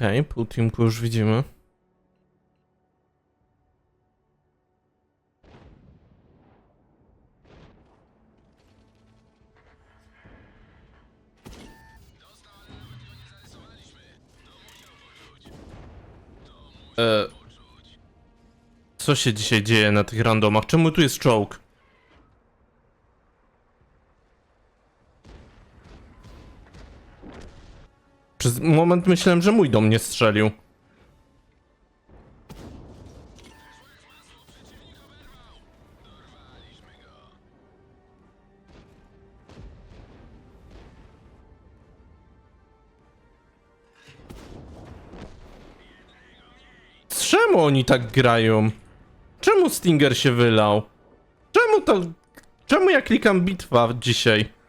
Okej, pół teamku już widzimy. E, co się dzisiaj dzieje na tych randomach? Czemu tu jest czołg? Przez moment myślałem, że mój do mnie strzelił. Czemu oni tak grają? Czemu Stinger się wylał? Czemu to... Czemu ja klikam bitwa dzisiaj?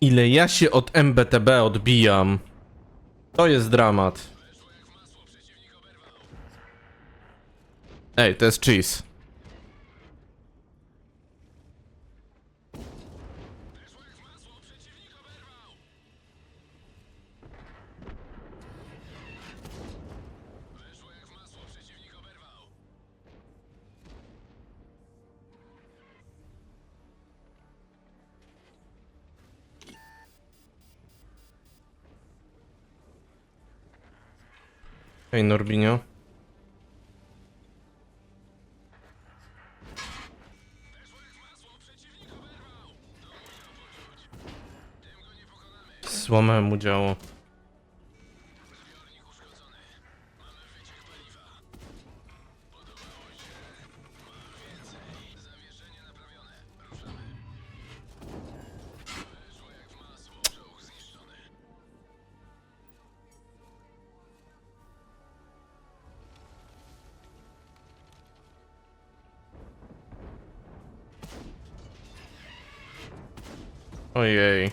Ile ja się od MBTB odbijam. To jest dramat. Ej, to jest cheese. Hej Norbinio. Złamałem mu działo. Ojej.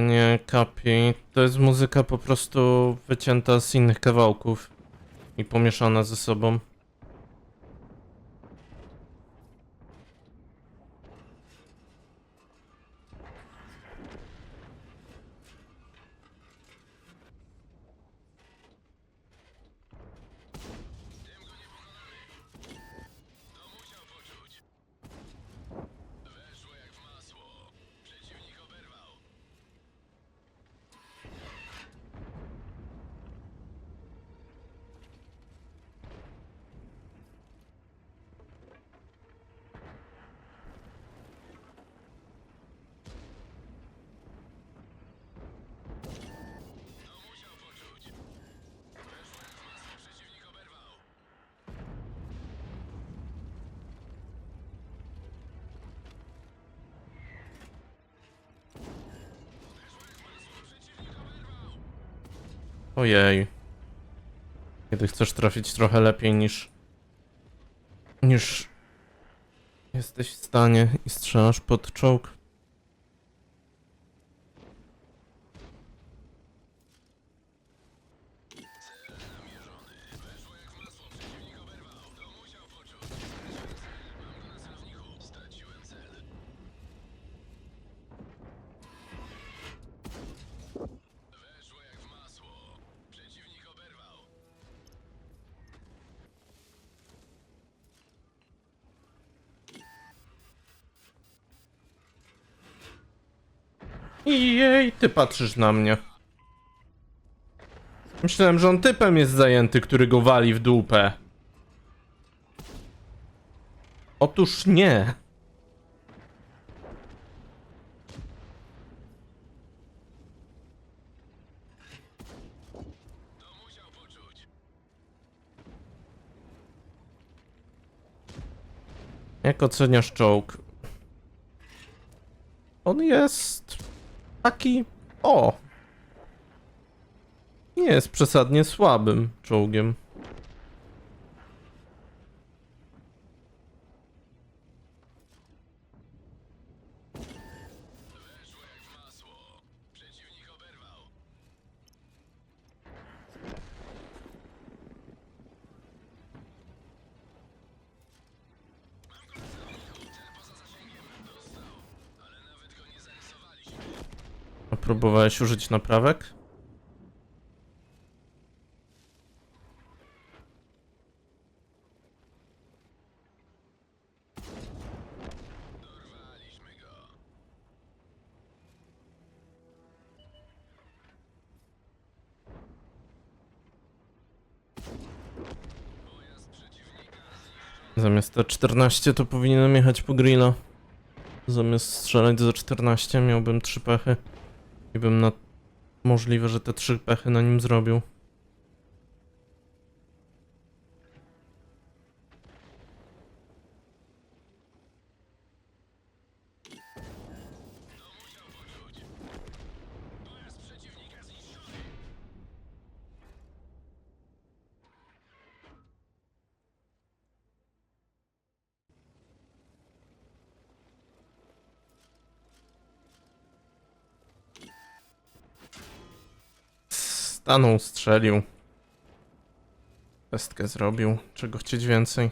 Panie Kapi, to jest muzyka po prostu wycięta z innych kawałków i pomieszana ze sobą. Ojej. Kiedy chcesz trafić trochę lepiej niż... niż... jesteś w stanie i strzelasz pod czołg. I jej, ty patrzysz na mnie. Myślałem, że on typem jest zajęty, który go wali w dupę. Otóż nie. Jak oceniasz czołg? On jest taki. O! Nie jest przesadnie słabym czołgiem. Próbowałeś użyć naprawek? Zamiast T14 to powinienem jechać po grilla. Zamiast strzelać za 14 miałbym 3 pechy. I bym na... Możliwe, że te 3 pechy na nim zrobił. Stanął, strzelił. Pestkę zrobił. Czego chcieć więcej?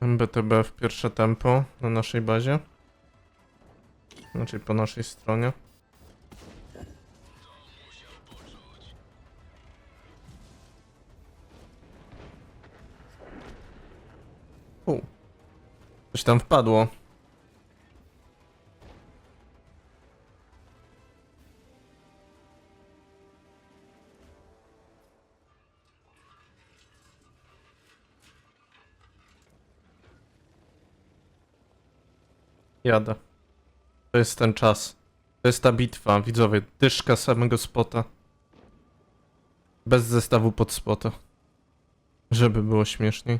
MBTB w pierwsze tempo na naszej bazie. Znaczy po naszej stronie. U. Coś tam wpadło. Jadę. To jest ten czas. To jest ta bitwa, widzowie. Dyszka samego spota. Bez zestawu pod spota. Żeby było śmieszniej.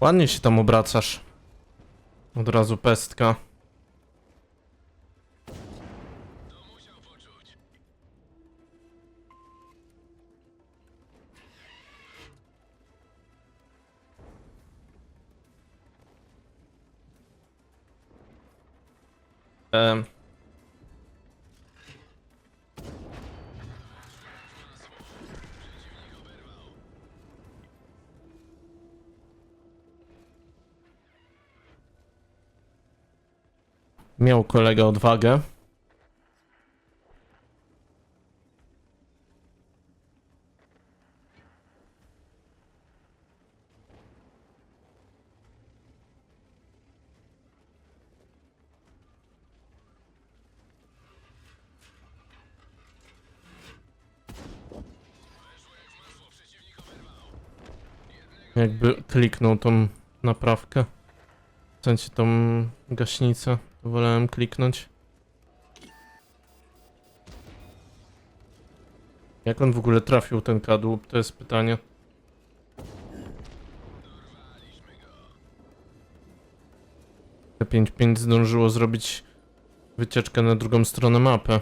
Ładnie się tam obracasz. Od razu pestka. Miał kolega odwagę. Jakby kliknął tą naprawkę. W sensie tą gaśnicę. Wolałem kliknąć. Jak on w ogóle trafił ten kadłub? To jest pytanie. T55 zdążyło zrobić wycieczkę na drugą stronę mapy.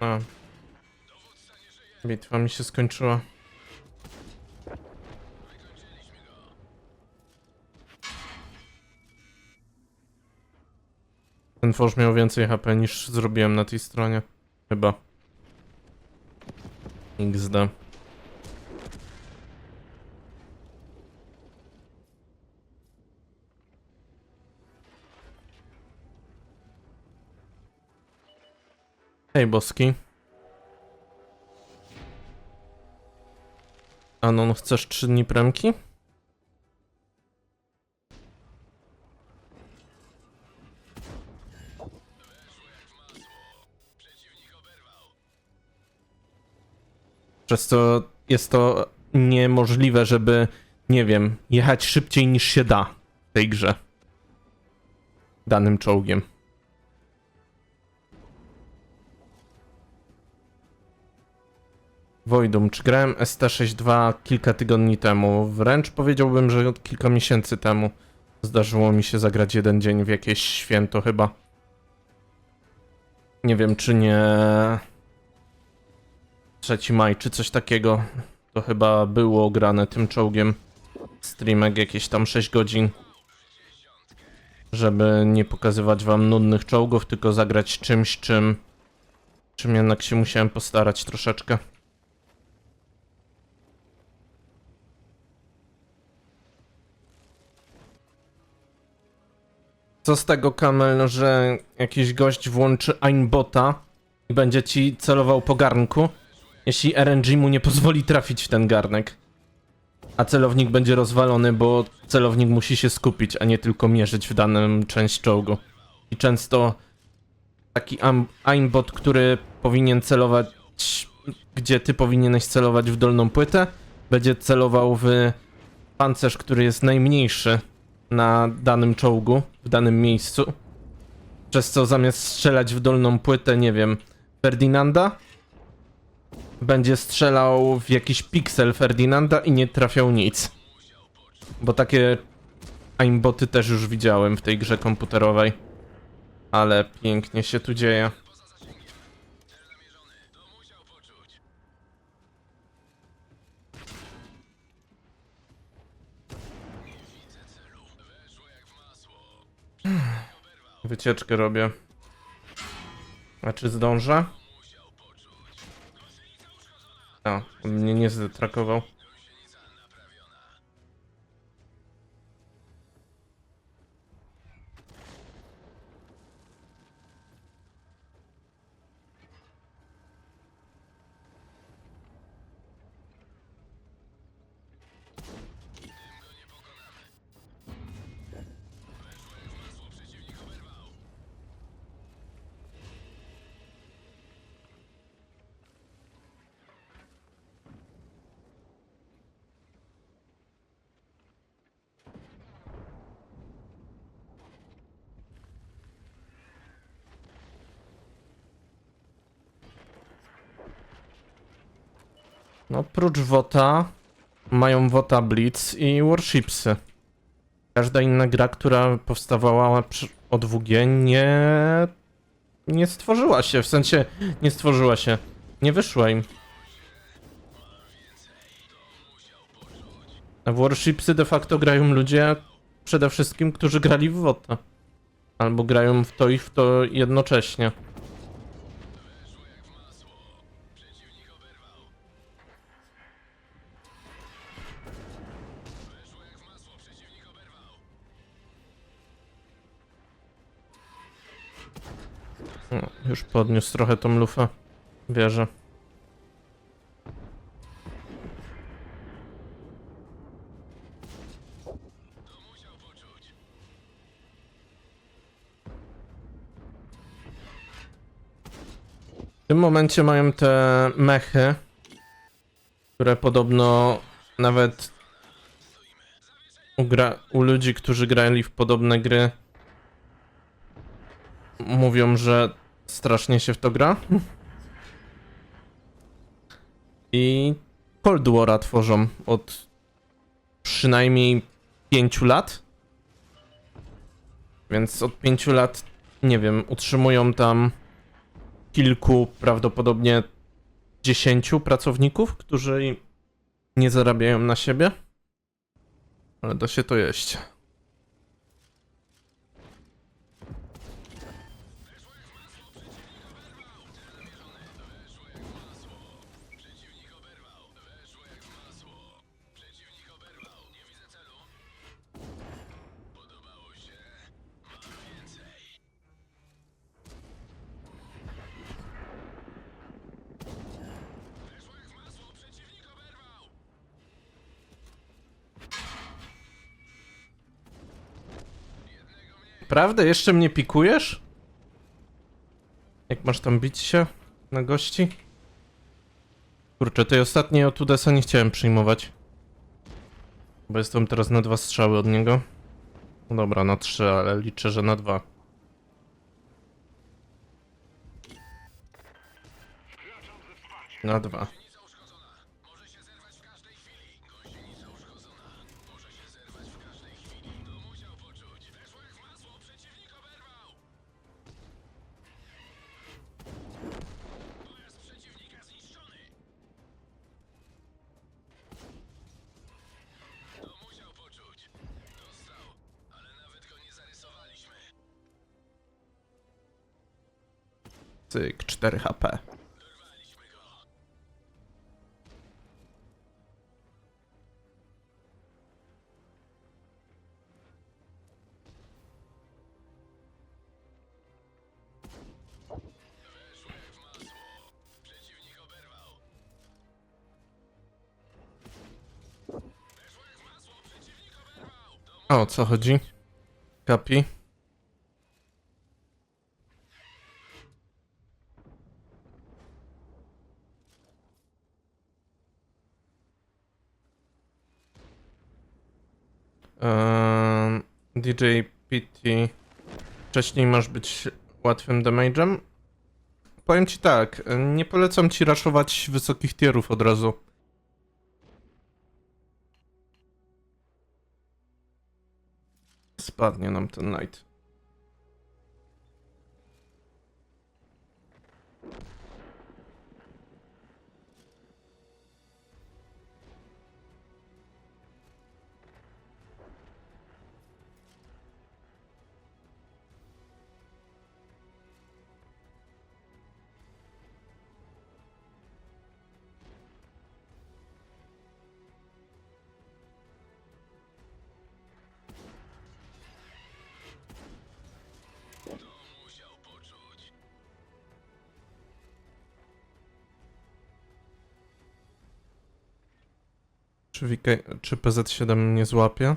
A. Bitwa mi się skończyła. Ten forż miał więcej HP niż zrobiłem na tej stronie. Chyba. XD. Hej, boski. Anon, chcesz trzy dni premki? Przez co jest to niemożliwe, żeby, nie wiem, jechać szybciej niż się da w tej grze. Danym czołgiem. Voidum, czy grałem ST62 kilka tygodni temu? Wręcz powiedziałbym, że kilka miesięcy temu zdarzyło mi się zagrać jeden dzień w jakieś święto chyba. Nie wiem, czy nie 3 maj, czy coś takiego. To chyba było grane tym czołgiem. Streamek jakieś tam 6 godzin. Żeby nie pokazywać wam nudnych czołgów, tylko zagrać czymś, czym... Czym jednak się musiałem postarać troszeczkę. Co z tego, Kamel, że jakiś gość włączy aimbota i będzie ci celował po garnku, jeśli RNG mu nie pozwoli trafić w ten garnek. A celownik będzie rozwalony, bo celownik musi się skupić, a nie tylko mierzyć w daną część czołgu. I często taki aimbot, który powinien celować, gdzie ty powinieneś celować w dolną płytę, będzie celował w pancerz, który jest najmniejszy na danym czołgu, w danym miejscu. Przez co zamiast strzelać w dolną płytę, nie wiem, Ferdinanda, będzie strzelał w jakiś piksel Ferdinanda i nie trafiał nic. Bo takie aimboty też już widziałem w tej grze komputerowej. Ale pięknie się tu dzieje. Wycieczkę robię. A czy zdążę? A, on mnie nie zdetrakował. No, prócz WOTA mają WOTA Blitz i Warshipsy. Każda inna gra, która powstawała od WG nie... nie stworzyła się, w sensie nie stworzyła się, nie wyszła im. A w Warshipsy de facto grają ludzie przede wszystkim, którzy grali w WOTA. Albo grają w to i w to jednocześnie. No, już podniósł trochę tą lufę. Wierzę. W tym momencie mają te mechy, które podobno nawet u, u ludzi, którzy grali w podobne gry, mówią, że strasznie się w to gra. I Cold War'a tworzą od przynajmniej 5 lat. Więc od 5 lat, nie wiem, utrzymują tam kilku, prawdopodobnie 10 pracowników, którzy nie zarabiają na siebie. Ale da się to jeść. Naprawdę? Jeszcze mnie pikujesz? Jak masz tam bić się na gości? Kurczę, tej ostatniej od Udesa nie chciałem przyjmować. Bo jestem teraz na dwa strzały od niego. No dobra, na trzy, ale liczę, że na dwa. Na dwa. Cyk, 4 HP. O co chodzi? Kapi? DJ PT. Wcześniej masz być łatwym damage'em? Powiem ci tak, nie polecam ci raszować wysokich tierów od razu. Spadnie nam ten knight. Czy, WK, czy PZ7 mnie złapie?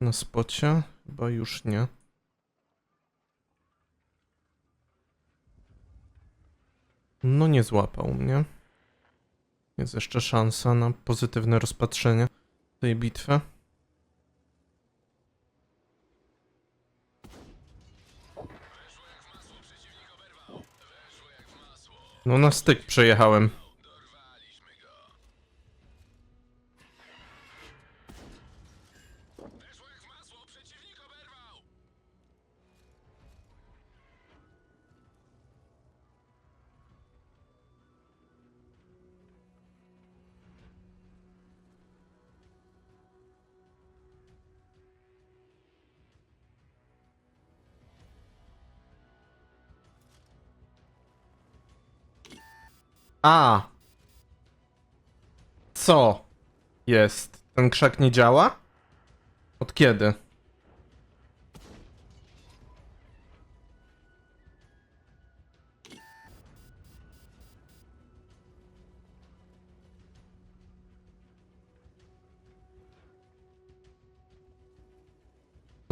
Na spocie? Chyba już nie. No nie złapał mnie. Jest jeszcze szansa na pozytywne rozpatrzenie tej bitwy. No na styk przejechałem. A. Co? Jest. Ten krzak nie działa? Od kiedy?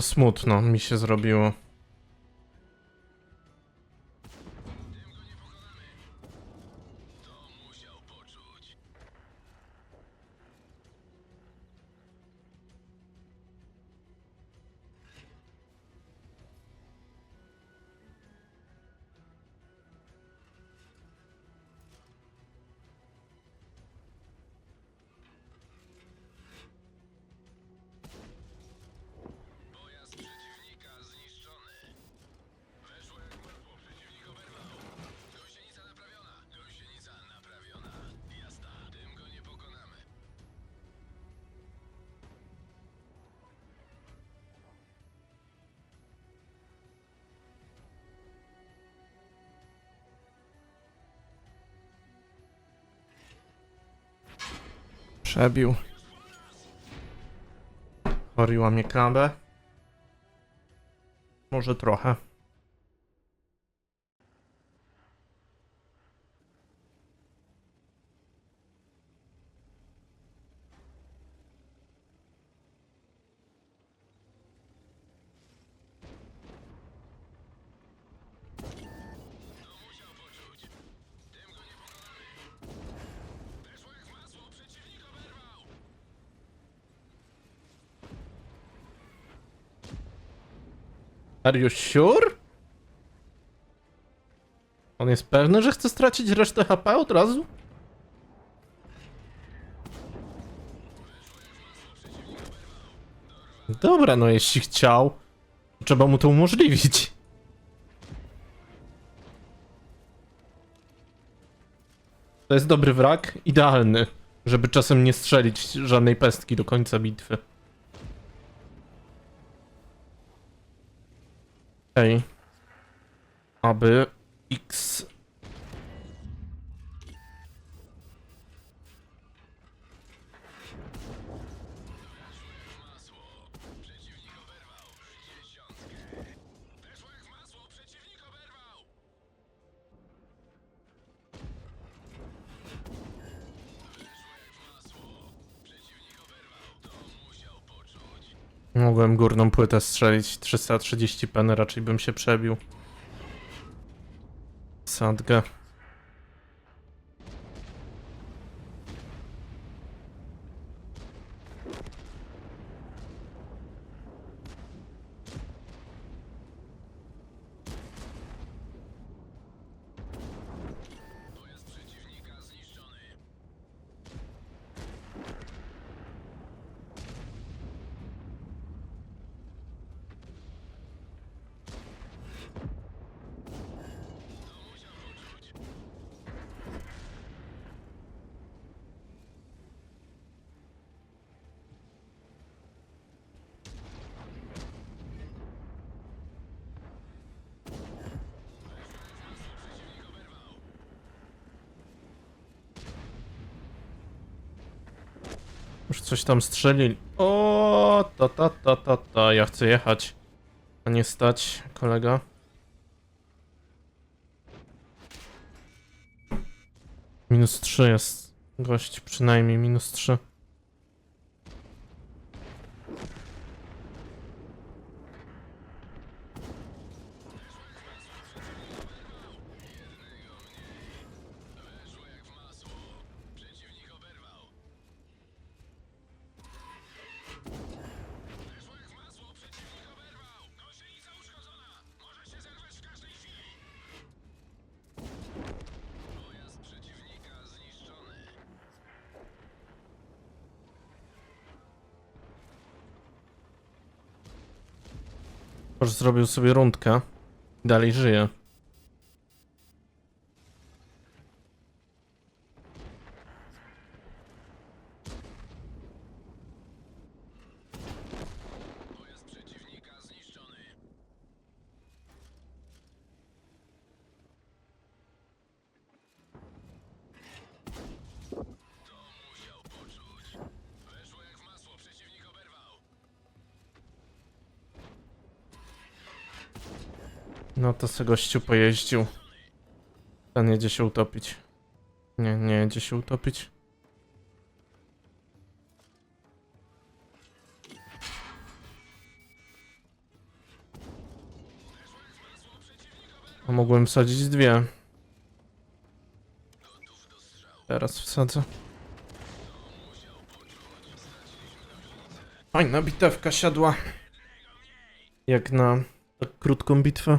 Smutno mi się zrobiło. Przebił. Choriła mnie krabę. Może trochę. Are you sure? On jest pewny, że chce stracić resztę HP od razu? Dobra, no jeśli chciał, trzeba mu to umożliwić. To jest dobry wrak, idealny, żeby czasem nie strzelić żadnej pestki do końca bitwy. Okej. Aby X. Mogłem górną płytę strzelić 330 pen, raczej bym się przebił. Sadgę. Już coś tam strzelili. O, ta ta ta ta ta. Ja chcę jechać. A nie stać, kolega. Minus 3 jest. Gość przynajmniej minus 3. Może zrobił sobie rundkę. Dalej żyje. No to se gościu pojeździł. Ten jedzie się utopić. Nie, nie jedzie się utopić. A mogłem wsadzić dwie. Teraz wsadzę. Fajna bitewka siadła. Jak na tak krótką bitwę.